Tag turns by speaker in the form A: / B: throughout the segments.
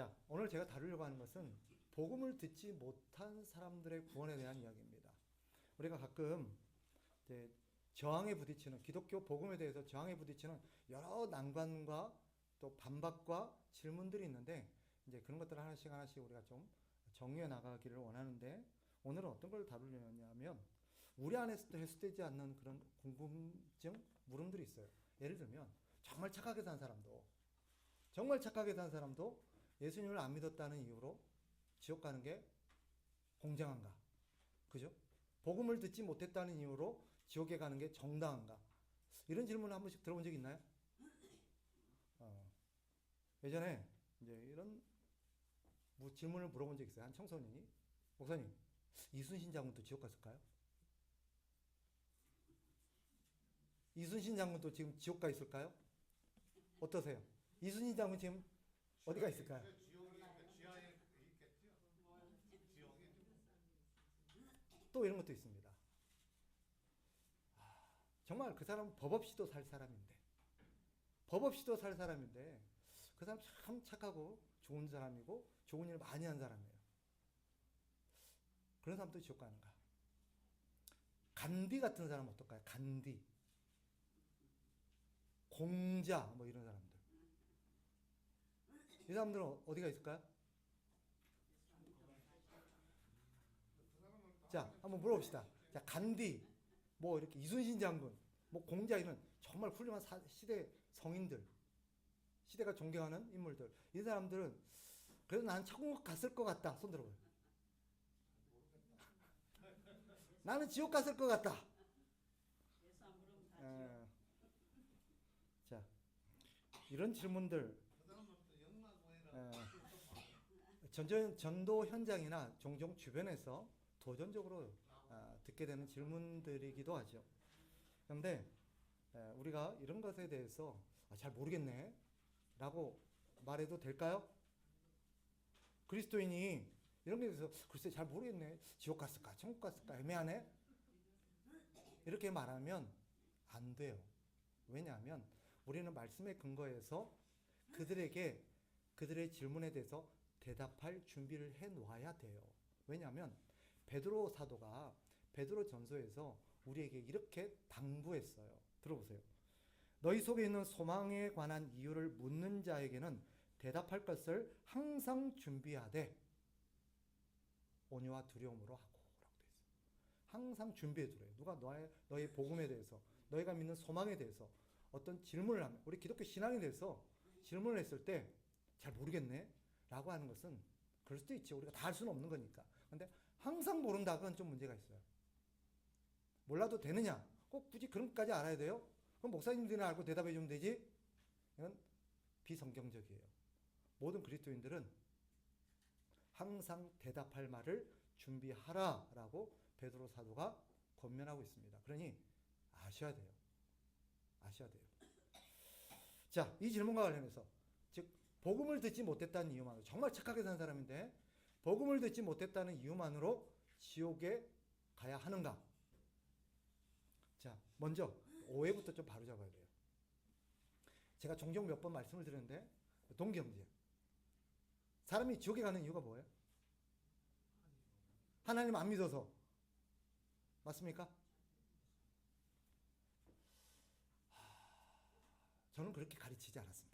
A: 자, 오늘 제가 다루려고 하는 것은 복음을 듣지 못한 사람들의 구원에 대한 이야기입니다. 우리가 가끔 이제 저항에 부딪히는 기독교 복음에 대해서 저항에 부딪히는 여러 난관과 또 반박과 질문들이 있는데 이제 그런 것들을 하나씩 하나씩 우리가 좀 정리해 나가기를 원하는데 오늘은 어떤 걸 다루려냐면 우리 안에서도 해소되지 않는 그런 궁금증, 물음들이 있어요. 예를 들면 정말 착하게 산 사람도 정말 착하게 산 사람도 예수님을 안 믿었다는 이유로 지옥 가는 게 공정한가? 그죠? 복음을 듣지 못했다는 이유로 지옥에 가는 게 정당한가? 이런 질문을 한 번씩 들어본 적 있나요? 어, 예전에 이제 이런 뭐 질문을 물어본 적 있어요. 한 청소년이 목사님 이순신 장군도 지옥 갔을까요? 이순신 장군도 지금 지옥 가 있을까요? 어떠세요? 이순신 장군 지금 어디가 있을까요? 그또 이런 것도 있습니다. 아, 정말 그 사람은 법 없이도 살 사람인데, 법 없이도 살 사람인데, 그 사람 참 착하고 좋은 사람이고, 좋은 일을 많이 한 사람이에요. 그런 사람도 지옥 가는가? 간디 같은 사람 어떨까요? 간디. 공자, 뭐 이런 사람들. 이 사람들은 어디가 있을까요? 자, 한번 물어봅시다. 자, 간디, 뭐 이렇게 이순신 장군, 뭐 공자 이런 정말 훌륭한 사- 시대 성인들, 시대가 존경하는 인물들. 이 사람들은 그래도 나는 천국 갔을 것 같다. 손 들어봐요. 나는 지옥 갔을 것 같다. 에, 자, 이런 질문들
B: 그 사람은 또 영마고해라.
A: 에, 전전, 전도 현장이나 종종 주변에서 도전적으로 아, 듣게 되는 질문들이기도 하죠. 그런데 에, 우리가 이런 것에 대해서 아, 잘 모르겠네 라고 말해도 될까요? 그리스도인이 이런 게 대해서 글쎄 잘 모르겠네 지옥 갔을까 천국 갔을까 애매하네 이렇게 말하면 안 돼요. 왜냐하면 우리는 말씀에 근거해서 그들에게 그들의 질문에 대해서 대답할 준비를 해 놓아야 돼요. 왜냐하면 베드로 사도가 베드로 전서에서 우리에게 이렇게 당부했어요. 들어보세요. 너희 속에 있는 소망에 관한 이유를 묻는 자에게는 대답할 것을 항상 준비하되 온유와 두려움으로 하고 라고 돼 있어요. 항상 준비해 두래요. 누가 너의 너의 복음에 대해서 너희가 믿는 소망에 대해서 어떤 질문을 하면 우리 기독교 신앙에 대해서 질문을 했을 때 잘 모르겠네 라고 하는 것은 그럴 수도 있죠. 우리가 다 할 수는 없는 거니까. 근데 항상 모른다 그건 좀 문제가 있어요. 몰라도 되느냐? 꼭 굳이 그런 것까지 알아야 돼요? 그럼 목사님들이나 알고 대답해 주면 되지? 이건 비성경적이에요. 모든 그리스도인들은 항상 대답할 말을 준비하라라고 베드로 사도가 권면하고 있습니다. 그러니 아셔야 돼요. 아셔야 돼요. 자, 이 질문과 관련해서 즉 복음을 듣지 못했다는 이유만으로 정말 착하게 산 사람인데 복음을 듣지 못했다는 이유만으로 지옥에 가야 하는가? 자, 먼저 오해부터 좀 바로 잡아야 돼요. 제가 종종 몇 번 말씀을 드렸는데 동경제. 사람이 지옥에 가는 이유가 뭐예요? 하나님 안 믿어서. 맞습니까? 하, 저는 그렇게 가르치지 않았습니다.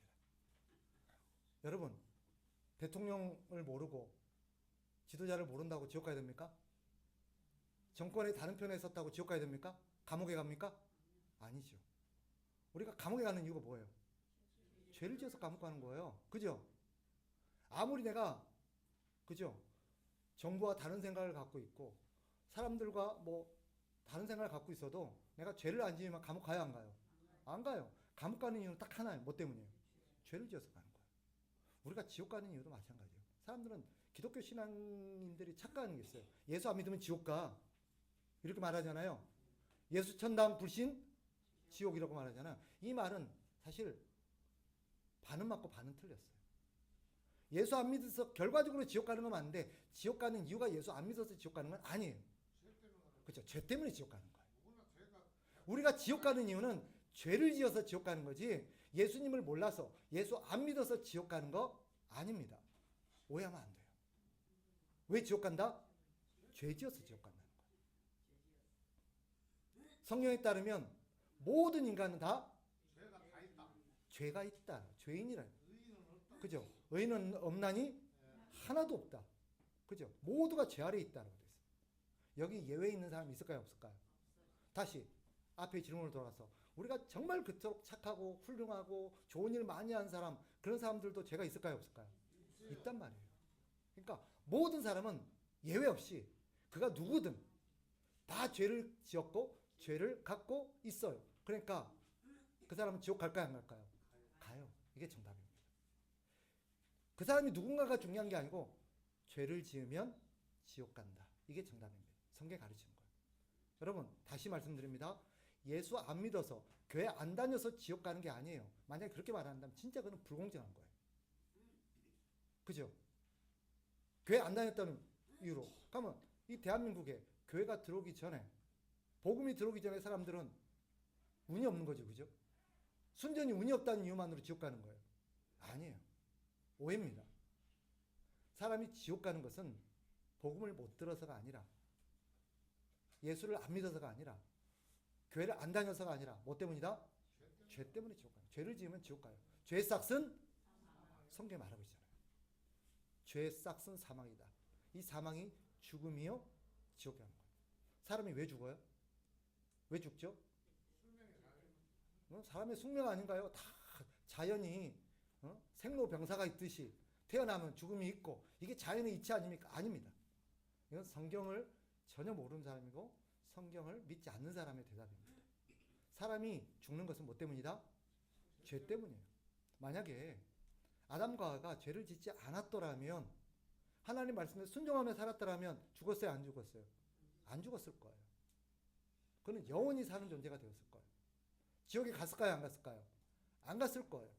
A: 여러분, 대통령을 모르고 지도자를 모른다고 지옥 가야 됩니까? 정권의 다른 편에 섰다고 지옥 가야 됩니까? 감옥에 갑니까? 아니죠. 우리가 감옥에 가는 이유가 뭐예요? 죄를 지어서 감옥 가는 거예요. 그죠? 아무리 내가 그죠? 정부와 다른 생각을 갖고 있고 사람들과 뭐 다른 생각을 갖고 있어도 내가 죄를 안 지으면 감옥 가요 안 가요? 안 가요. 감옥 가는 이유는 딱 하나예요. 뭐 때문이에요? 죄를 지어서 가는. 우리가 지옥 가는 이유도 마찬가지예요. 사람들은 기독교 신앙인들이 착각하는 게 있어요. 예수 안 믿으면 지옥 가. 이렇게 말하잖아요. 예수 천당 불신 지옥이라고 말하잖아요. 이 말은 사실 반은 맞고 반은 틀렸어요. 예수 안 믿어서 결과적으로 지옥 가는 건 맞는데 지옥 가는 이유가 예수 안 믿어서 지옥 가는 건 아니에요. 그렇죠. 죄 때문에 지옥 가는 거예요. 우리가 지옥 가는 이유는 죄를 지어서 지옥 가는 거지 예수님을 몰라서 예수 안 믿어서 지옥 가는 거 아닙니다. 오해하면 안 돼요. 왜 지옥 간다? 죄 지어서 지옥 간다는 거예요. 성경에 따르면 모든 인간은 다
B: 죄가 다 있다.
A: 죄가 있다. 죄인이라. 그죠? 의인은 없나니 하나도 없다. 그죠? 모두가 죄 아래 있다라고 돼 있어요. 여기 예외 있는 사람이 있을까요, 없을까요? 다시 앞에 질문을 돌아서 우리가 정말 그토록 착하고 훌륭하고 좋은 일 많이 한 사람 그런 사람들도 죄가 있을까요, 없을까요? 있단 말이에요. 그러니까 모든 사람은 예외 없이 그가 누구든 다 죄를 지었고 죄를 갖고 있어요. 그러니까 그 사람은 지옥 갈까요, 안 갈까요? 가요. 이게 정답입니다. 그 사람이 누군가가 중요한 게 아니고 죄를 지으면 지옥 간다. 이게 정답입니다. 성경 가르치는 거예요. 여러분 다시 말씀드립니다. 예수 안 믿어서 교회 안 다녀서 지옥 가는 게 아니에요. 만약에 그렇게 말한다면 진짜 그는 불공정한 거예요. 그죠? 교회 안 다녔다는 이유로 그러면 이 대한민국에 교회가 들어오기 전에 복음이 들어오기 전에 사람들은 운이 없는 거죠. 그죠? 순전히 운이 없다는 이유만으로 지옥 가는 거예요. 아니에요. 오해입니다. 사람이 지옥 가는 것은 복음을 못 들어서가 아니라 예수를 안 믿어서가 아니라 교회를 안 다녀서가 아니라 뭐 때문이다? 죄 때문에 지옥 가요. 죄를 지으면 지옥 가요. 죄의 싹은 성경에 말하고 있잖아요. 죄의 싹은 사망이다. 이 사망이 죽음이요 지옥에 가는 거예요. 사람이 왜 죽어요? 왜 죽죠? 어? 사람의 숙명 아닌가요? 다 자연이 어? 생로병사가 있듯이 태어나면 죽음이 있고 이게 자연의 이치 아닙니까? 아닙니다. 이건 성경을 전혀 모르는 사람이고 성경을 믿지 않는 사람의 대답입니다. 사람이 죽는 것은 뭐 때문이다? 죄 때문이에요. 만약에 아담과 하와가 죄를 짓지 않았더라면 하나님 말씀에 순종하며 살았더라면 죽었어요, 안 죽었어요? 안 죽었을 거예요. 그는 영원히 사는 존재가 되었을 거예요. 지옥에 갔을까요, 안 갔을까요? 안 갔을 거예요.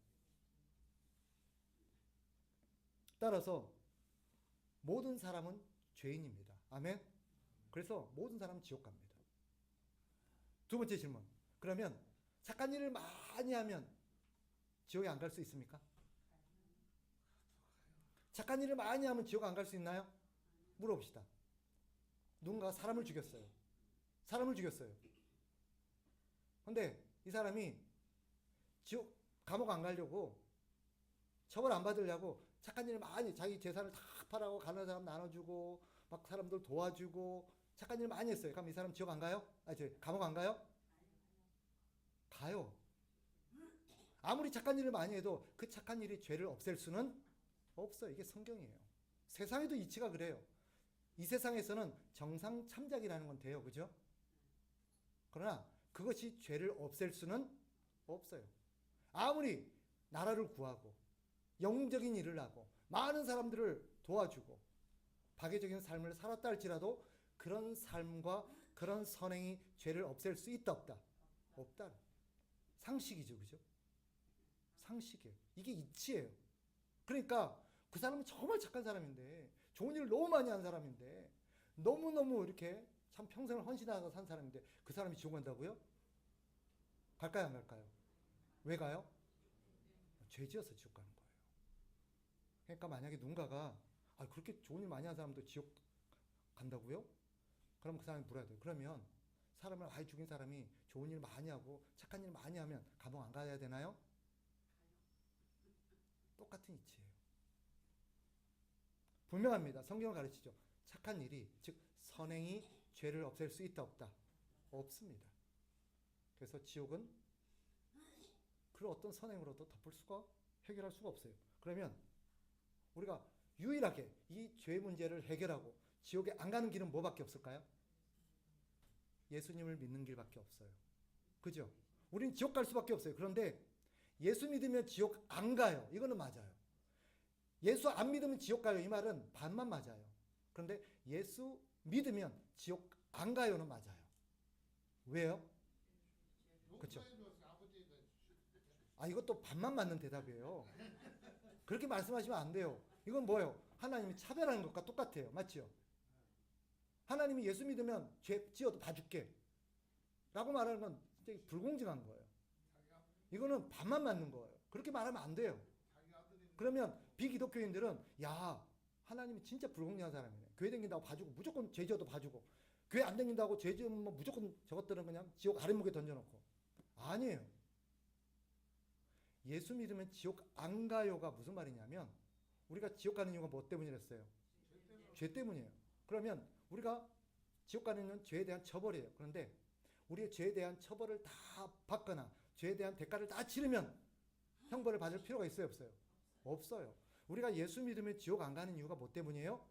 A: 따라서 모든 사람은 죄인입니다. 아멘. 그래서 모든 사람은 지옥 갑니다. 두 번째 질문. 그러면 착한 일을 많이 하면 지옥에 안 갈 수 있습니까? 착한 일을 많이 하면 지옥 안 갈 수 있나요? 물어봅시다. 누군가 사람을 죽였어요. 사람을 죽였어요. 근데 이 사람이 지옥 감옥 안 가려고 처벌 안 받으려고 착한 일을 많이 자기 재산을 다 팔아고 가는 사람 나눠주고 막 사람들 도와주고 착한 일 많이 했어요. 그럼 이 사람 지옥 안 가요? 아, 저 감옥 안 가요? 가요. 아무리 착한 일을 많이 해도 그 착한 일이 죄를 없앨 수는 없어요. 이게 성경이에요. 세상에도 이치가 그래요. 이 세상에서는 정상 참작이라는 건 돼요. 그죠? 그러나 그것이 죄를 없앨 수는 없어요. 아무리 나라를 구하고 영웅적인 일을 하고 많은 사람들을 도와주고 파괴적인 삶을 살았다 할지라도 그런 삶과 그런 선행이 죄를 없앨 수 있다 없다? 없다. 상식이죠. 그죠? 상식이에요. 이게 이치예요. 그러니까 그 사람은 정말 착한 사람인데 좋은 일을 너무 많이 한 사람인데 너무너무 이렇게 참 평생을 헌신하고 산 사람인데 그 사람이 지옥 간다고요? 갈까요 안 갈까요? 왜 가요? 죄 지어서 지옥 가는 거예요. 그러니까 만약에 누군가가 아, 그렇게 좋은 일 많이 한 사람도 지옥 간다고요? 그럼 그 사람이 물어야 돼요. 그러면 사람을 많이 죽인 사람이 좋은 일 많이 하고 착한 일 많이 하면 감옥 안 가야 되나요? 똑같은 이치예요. 분명합니다. 성경을 가르치죠. 착한 일이 즉 선행이 죄를 없앨 수 있다 없다? 없습니다. 그래서 지옥은 그 어떤 선행으로도 덮을 수가 해결할 수가 없어요. 그러면 우리가 유일하게 이 죄 문제를 해결하고 지옥에 안 가는 길은 뭐밖에 없을까요? 예수님을 믿는 길밖에 없어요. 그죠? 우린 지옥 갈 수밖에 없어요. 그런데 예수 믿으면 지옥 안 가요. 이거는 맞아요. 예수 안 믿으면 지옥 가요. 이 말은 반만 맞아요. 그런데 예수 믿으면 지옥 안 가요는 맞아요. 왜요? 그쵸. 아, 이것도 반만 맞는 대답이에요. 그렇게 말씀하시면 안 돼요. 이건 뭐예요? 하나님이 차별하는 것과 똑같아요. 맞죠? 하나님이 예수 믿으면 죄 지어도 봐줄게. 라고 말하는 건 진짜 불공정한 거예요. 이거는 반만 맞는 거예요. 그렇게 말하면 안 돼요. 그러면 비기독교인들은 야 하나님이 진짜 불공정한 사람이네. 교회 다닌다고 봐주고 무조건 죄 지어도 봐주고 교회 안 다닌다고 죄 지으면 뭐 무조건 저것들은 그냥 지옥 아랫목에 던져놓고 아니에요. 예수 믿으면 지옥 안 가요가 무슨 말이냐면 우리가 지옥 가는 이유가 뭐 때문이랬어요? 죄 때문이에요. 그러면 우리가 지옥 가는 죄에 대한 처벌이에요. 그런데 우리의 죄에 대한 처벌을 다 받거나 죄에 대한 대가를 다 치르면 형벌을 받을 필요가 있어요, 없어요? 없어요. 우리가 예수 믿으면 지옥 안 가는 이유가 뭐 때문이에요?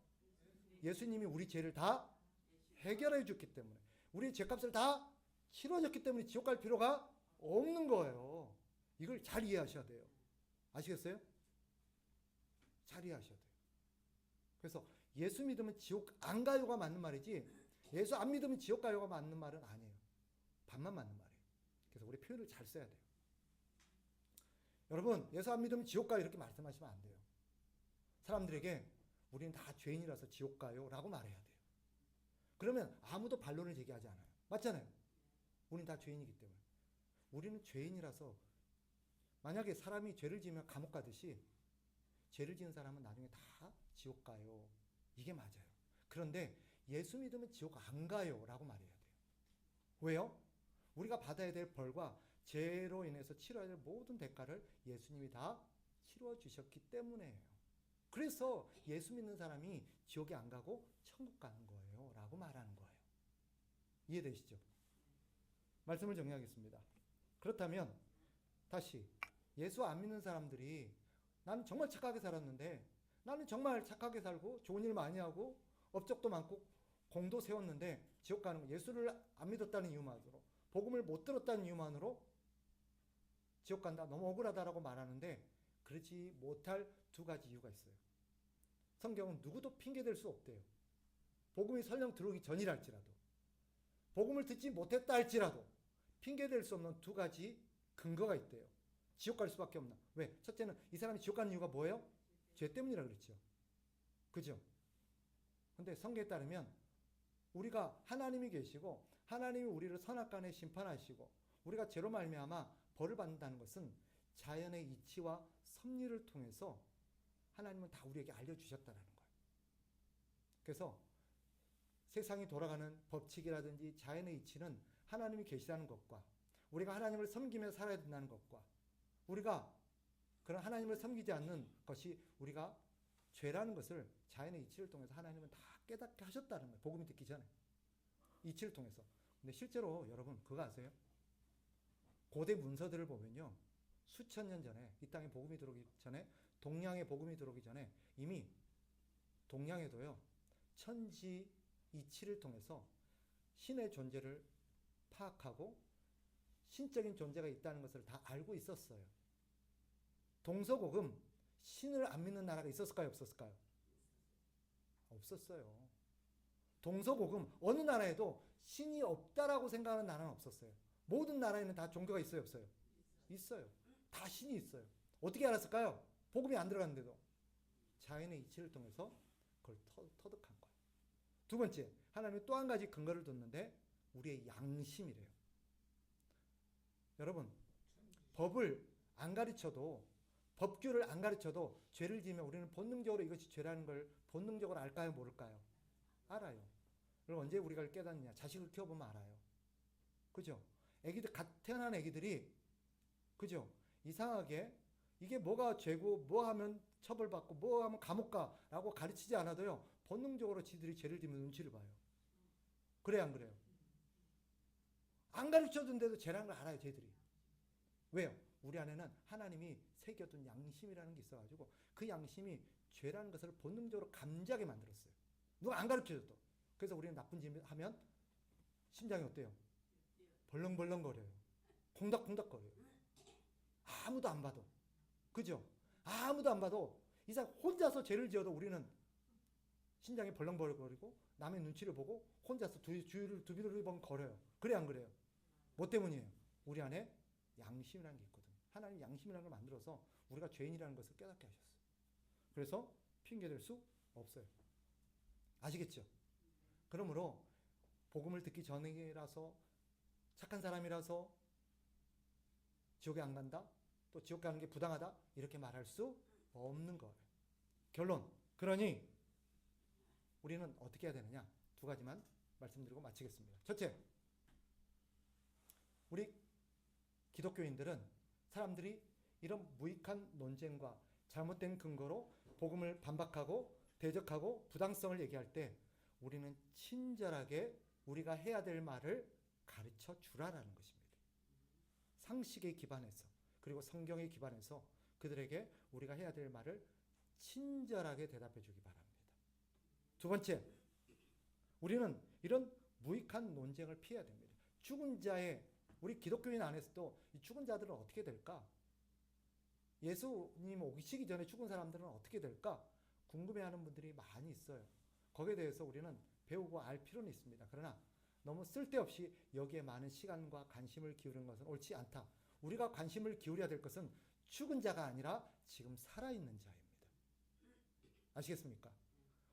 A: 예수님이 우리 죄를 다 해결해 줬기 때문에 우리 죄값을 다 치러졌기 때문에 지옥 갈 필요가 없는 거예요. 이걸 잘 이해하셔야 돼요. 아시겠어요? 잘 이해하셔야 돼요. 그래서 예수 믿으면 지옥 안 가요가 맞는 말이지 예수 안 믿으면 지옥 가요가 맞는 말은 아니에요. 반만 맞는 말이에요. 그래서 우리 표현을 잘 써야 돼요. 여러분, 예수 안 믿으면 지옥 가요 이렇게 말씀하시면 안 돼요. 사람들에게 우리는 다 죄인이라서 지옥 가요라고 말해야 돼요. 그러면 아무도 반론을 제기하지 않아요. 맞잖아요. 우리는 다 죄인이기 때문에. 우리는 죄인이라서 만약에 사람이 죄를 지으면 감옥 가듯이 죄를 지은 사람은 나중에 다 지옥 가요. 이게 맞아요. 그런데 예수 믿으면 지옥 안 가요 라고 말해야 돼요. 왜요? 우리가 받아야 될 벌과 죄로 인해서 치러야 될 모든 대가를 예수님이 다 치러 주셨기 때문에요. 그래서 예수 믿는 사람이 지옥에 안 가고 천국 가는 거예요. 라고 말하는 거예요. 이해되시죠? 말씀을 정리하겠습니다. 그렇다면 다시 예수 안 믿는 사람들이 나는 정말 착하게 살았는데 나는 정말 착하게 살고 좋은 일 많이 하고 업적도 많고 공도 세웠는데 지옥 가는 거 예수를 안 믿었다는 이유만으로 복음을 못 들었다는 이유만으로 지옥 간다 너무 억울하다라고 말하는데 그렇지 못할 두 가지 이유가 있어요. 성경은 누구도 핑계 댈 수 없대요. 복음이 설령 들어오기 전이랄지라도 복음을 듣지 못했다 할지라도 핑계 댈 수 없는 두 가지 근거가 있대요. 지옥 갈 수밖에 없나? 왜? 첫째는 이 사람이 지옥 가는 이유가 뭐예요? 죄 때문이라 그랬죠. 그죠? 근데 성경에 따르면 우리가 하나님이 계시고 하나님이 우리를 선악간에 심판하시고 우리가 죄로 말미암아 벌을 받는다는 것은 자연의 이치와 섭리를 통해서 하나님은 다 우리에게 알려주셨다는 거예요. 그래서 세상이 돌아가는 법칙이라든지 자연의 이치는 하나님이 계시다는 것과 우리가 하나님을 섬기며 살아야 된다는 것과 우리가 그런 하나님을 섬기지 않는 것이 우리가 죄라는 것을 자연의 이치를 통해서 하나님은 다 깨닫게 하셨다는 거예요. 복음이 듣기 전에. 이치를 통해서. 근데 실제로 여러분 그거 아세요? 고대 문서들을 보면요. 수천 년 전에 이 땅에 복음이 들어오기 전에 동양에 복음이 들어오기 전에 이미 동양에도요. 천지 이치를 통해서 신의 존재를 파악하고 신적인 존재가 있다는 것을 다 알고 있었어요. 동서고금 신을 안 믿는 나라가 있었을까요? 없었을까요? 없었어요. 동서고금 어느 나라에도 신이 없다라고 생각하는 나라는 없었어요. 모든 나라에는 다 종교가 있어요, 없어요? 있어요. 다 신이 있어요. 어떻게 알았을까요? 복음이 안 들어갔는데도 자연의 이치를 통해서 그걸 터, 터득한 거예요. 두 번째, 하나님이 또 한 가지 근거를 뒀는데 우리의 양심이래요. 여러분, 법을 안 가르쳐도 법규를 안 가르쳐도 죄를 지으면 우리는 본능적으로 이것이 죄라는 걸 본능적으로 알까요, 모를까요? 알아요. 그걸 언제 우리가 깨닫느냐? 자식을 키워보면 알아요. 그죠? 애기들 갓 태어난 애기들이 그죠? 이상하게 이게 뭐가 죄고 뭐 하면 처벌받고 뭐 하면 감옥 가라고 가르치지 않아도요. 본능적으로 지들이 죄를 지면 눈치를 봐요. 그래 안 그래요? 안 가르쳐 준데도 죄라는 걸 알아요, 쟤들이. 왜요? 우리 안에는 하나님이 새겨둔 양심이라는 게 있어가지고 그 양심이 죄라는 것을 본능적으로 감지하게 만들었어요. 누가 안 가르쳐줘도. 그래서 우리는 나쁜 짓 하면 심장이 어때요? 벌렁벌렁거려요. 콩닥콩닥거려요. 아무도 안 봐도. 그죠? 아무도 안 봐도 이 사람 혼자서 죄를 지어도 우리는 심장이 벌렁벌렁거리고 남의 눈치를 보고 혼자서 두, 주위를 두비두번 걸어요. 그래 안 그래요? 뭐 때문이에요? 우리 안에 양심이라는 게 있거든. 하나님 양심이라는 걸 만들어서 우리가 죄인이라는 것을 깨닫게 하셨어요. 그래서 핑계댈 수 없어요. 아시겠죠? 그러므로 복음을 듣기 전이라서 착한 사람이라서 지옥에 안 간다? 또 지옥 가는 게 부당하다? 이렇게 말할 수 없는 거예요. 결론. 그러니 우리는 어떻게 해야 되느냐? 두 가지만 말씀드리고 마치겠습니다. 첫째, 우리 기독교인들은 사람들이 이런 무익한 논쟁과 잘못된 근거로 복음을 반박하고 대적하고 부당성을 얘기할 때 우리는 친절하게 우리가 해야 될 말을 가르쳐 주라라는 것입니다. 상식에 기반해서 그리고 성경에 기반해서 그들에게 우리가 해야 될 말을 친절하게 대답해 주기 바랍니다. 두 번째, 우리는 이런 무익한 논쟁을 피해야 됩니다. 죽은 자의 우리 기독교인 안에서도 이 죽은 자들은 어떻게 될까? 예수님 오시기 전에 죽은 사람들은 어떻게 될까? 궁금해하는 분들이 많이 있어요. 거기에 대해서 우리는 배우고 알 필요는 있습니다. 그러나 너무 쓸데없이 여기에 많은 시간과 관심을 기울이는 것은 옳지 않다. 우리가 관심을 기울여야 될 것은 죽은 자가 아니라 지금 살아있는 자입니다. 아시겠습니까?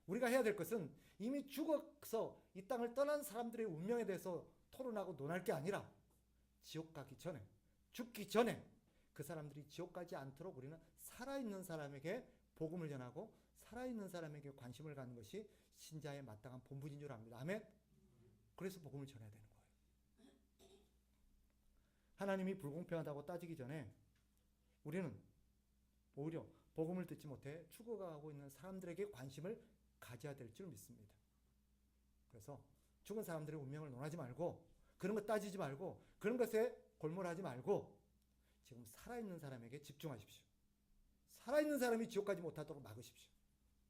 A: 우리가 해야 될 것은 이미 죽어서 이 땅을 떠난 사람들의 운명에 대해서 토론하고 논할 게 아니라 지옥 가기 전에 죽기 전에 그 사람들이 지옥 가지 않도록 우리는 살아있는 사람에게 복음을 전하고 살아있는 사람에게 관심을 갖는 것이 신자의 마땅한 본분인 줄 압니다. 아멘. 그래서 복음을 전해야 되는 거예요. 하나님이 불공평하다고 따지기 전에 우리는 오히려 복음을 듣지 못해 죽어가고 있는 사람들에게 관심을 가져야 될 줄 믿습니다. 그래서 죽은 사람들의 운명을 논하지 말고 그런 거 따지지 말고 그런 것에 골몰하지 말고 지금 살아있는 사람에게 집중하십시오. 살아있는 사람이 지옥 가지 못하도록 막으십시오.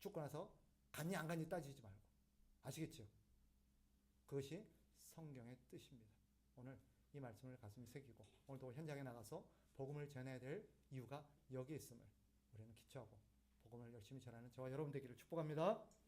A: 죽고 나서 갔니 안 갔니 따지지 말고 아시겠죠? 그것이 성경의 뜻입니다. 오늘 이 말씀을 가슴에 새기고 오늘도 현장에 나가서 복음을 전해야 될 이유가 여기에 있음을 우리는 기초하고 복음을 열심히 전하는 저와 여러분 되기를 축복합니다.